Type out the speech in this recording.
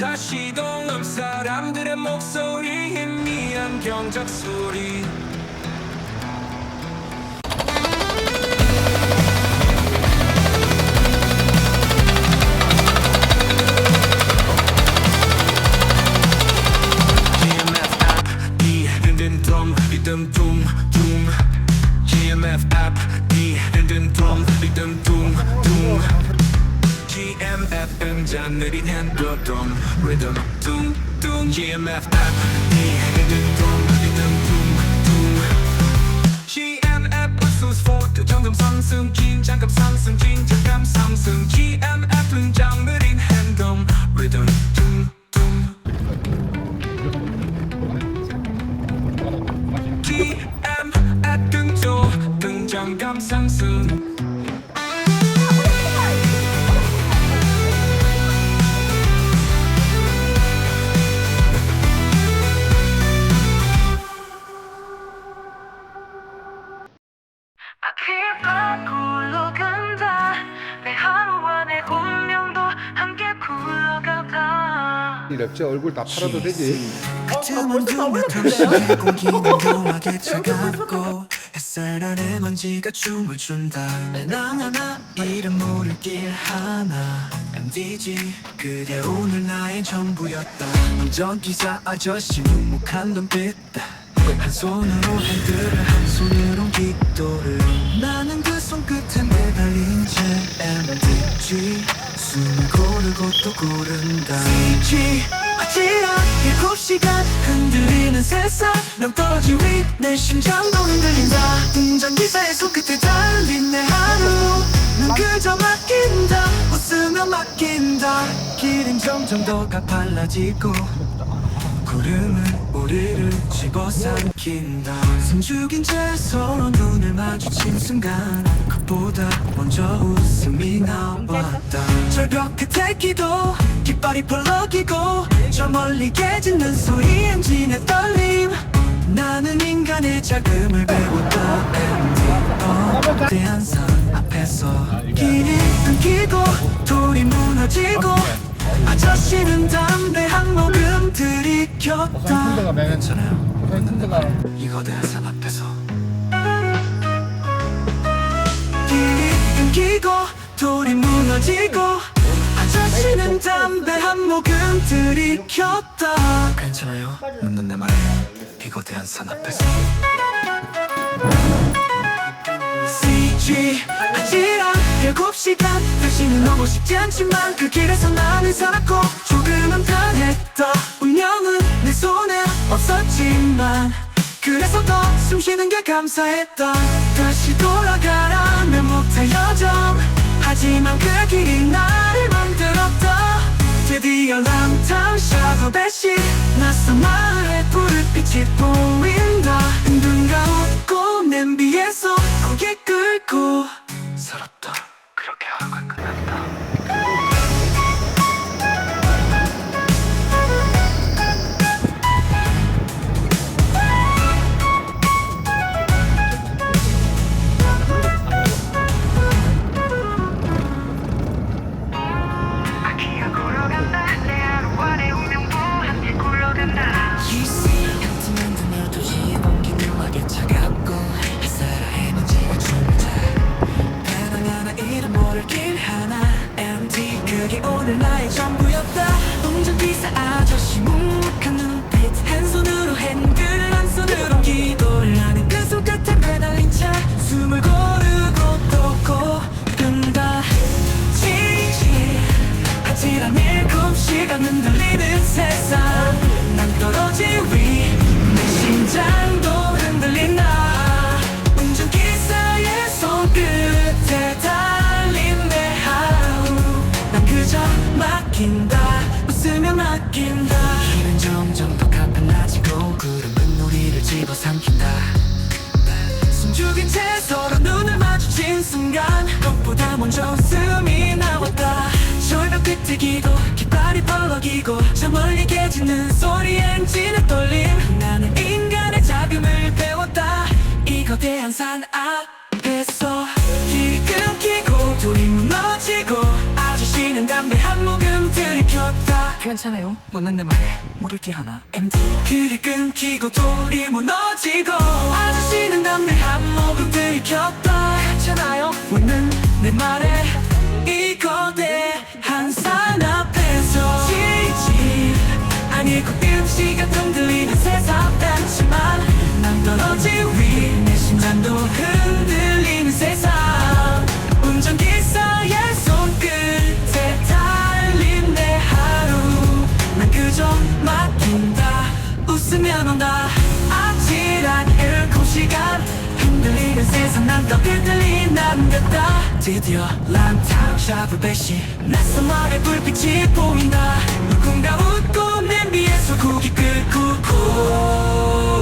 다시 동 음 사람들의 목소리 희미한 경적 소리 GMF 음자 느린 핸드드럼 리듬 둠둠 GMF app 이 흔든 드럼 리듬 둠둠 GMF 부수스 포트 정금 상승 긴장감 상승 긴장감 상승 GMF 음장 느린 핸드드럼 리듬 둠둠 GM 앱 등조 등장감 상승 이 랩제 얼굴 다 팔아도 되지. 그때만 두면 당신의 공기는 묘하게 차갑고 햇살 아래 먼지가 춤을 춘다. 나나나 이름 모를 길 하나. MDG 그대 오늘 나의 전부였다. 운전 기사 아저씨 묵묵한 눈빛 한 손으로 핸들을 한 손으로 기도를 나는 그 손끝에 매달린 채 MDG 숨을 고르고 또 고른다. CG 아찔한 일곱 시간 흔들리는 세상. 낭떠러지 위내 심장도 흔들린다. 운전기사의 손끝에 달린 내 하루. 난 그저 맡긴다. 웃으며 맡긴다. 길은 점점 더 가팔라지고. 구름은 우리를 집어삼킨다. 숨죽인 채 서로 눈을 마주친 순간 그보다 먼저 웃음이 나왔다. 절벽 끝에 기도 깃발이 펄럭이고 저 멀리 깨지는 소리 엔진의 떨림. 나는 인간의 자금을 배웠다. MD 대한 산 앞에서 길이 끊기고 들이켰다 괜찮아요 핸드가 이거 대산 앞에서. 길이 끊기고 돌이 무너지고 아저씨는 담배 한 모금 들이켰다. 괜찮아요? 묻는 내 말에 이거 대한 산 앞에서. CG 아찔한 일곱 시간. 다시는 오고 싶지 않지만 그 길에서 나는 살았고 조금은 손에 없었지만 그래서 더 숨쉬는 게 감사했다 다시 돌아가라면 못할 여정. 하지만 그 길이 나를 만들었다. 드디어 람탕 샤워 배시. 낯선 마을에 불빛이 보인다. 누군가 웃고 맡긴다. 길은 점점 더 가팔라지고 구름은 우리를 집어삼킨다. 숨죽인 채 서로 눈을 마주친 순간 것보다 먼저 웃음이 나왔다. 절벽 기도 깃발이 펄럭이고 저 멀리 깨지는 소리 엔진의 떨 괜찮아요? 못는 내 말에 모를 게 하나. MD 길이 끊기고 돌이 무너지고 아저씨는 담배 한 모금 들켰다. 괜찮아요? 묻는 내 말에 이 거대한 산 앞에서 지지. 아니고 음식 같은 들리는 세상. 닿지만 난 떨어진 위내 심장도 흔 흔들리는 세상 난더 흔들린 남겼다. 드디어 란타로 잡을 배시. 낯선 마을의 불빛이 보인다. 누군가 웃고 냄비에서 고기 끓고 구